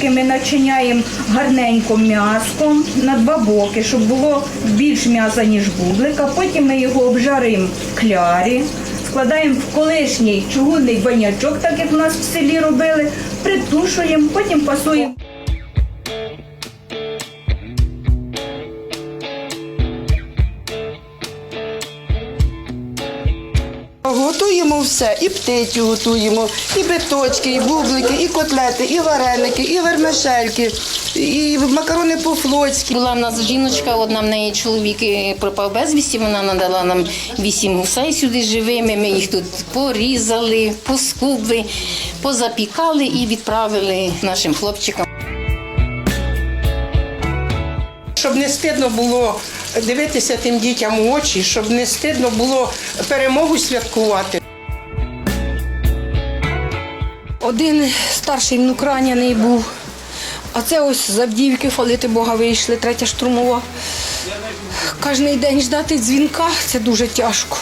Бублики ми начиняємо гарненько м'яском на два боки, щоб було більш м'яса, ніж бублика. Потім ми його обжаримо в клярі, складаємо в колишній чугунний банячок, так як в нас в селі робили, притушуємо, потім пасуємо. Готуємо все, і птицю готуємо, і биточки, і бублики, і котлети, і вареники, і вермишельки, і макарони по-флотськи. Була в нас жіночка, одна в неї чоловік пропав безвісті. Вона надала нам вісім гусей сюди живими. Ми їх тут порізали, поскубли, позапікали і відправили нашим хлопчикам. Щоб не стидно було дивитися тим дітям у очі, щоб не стидно було перемогу святкувати. Один старший внук ранений був, а це ось з Авдіївки хвалити Бога вийшли, третя штурмова. Кожний день ждати дзвінка це дуже тяжко.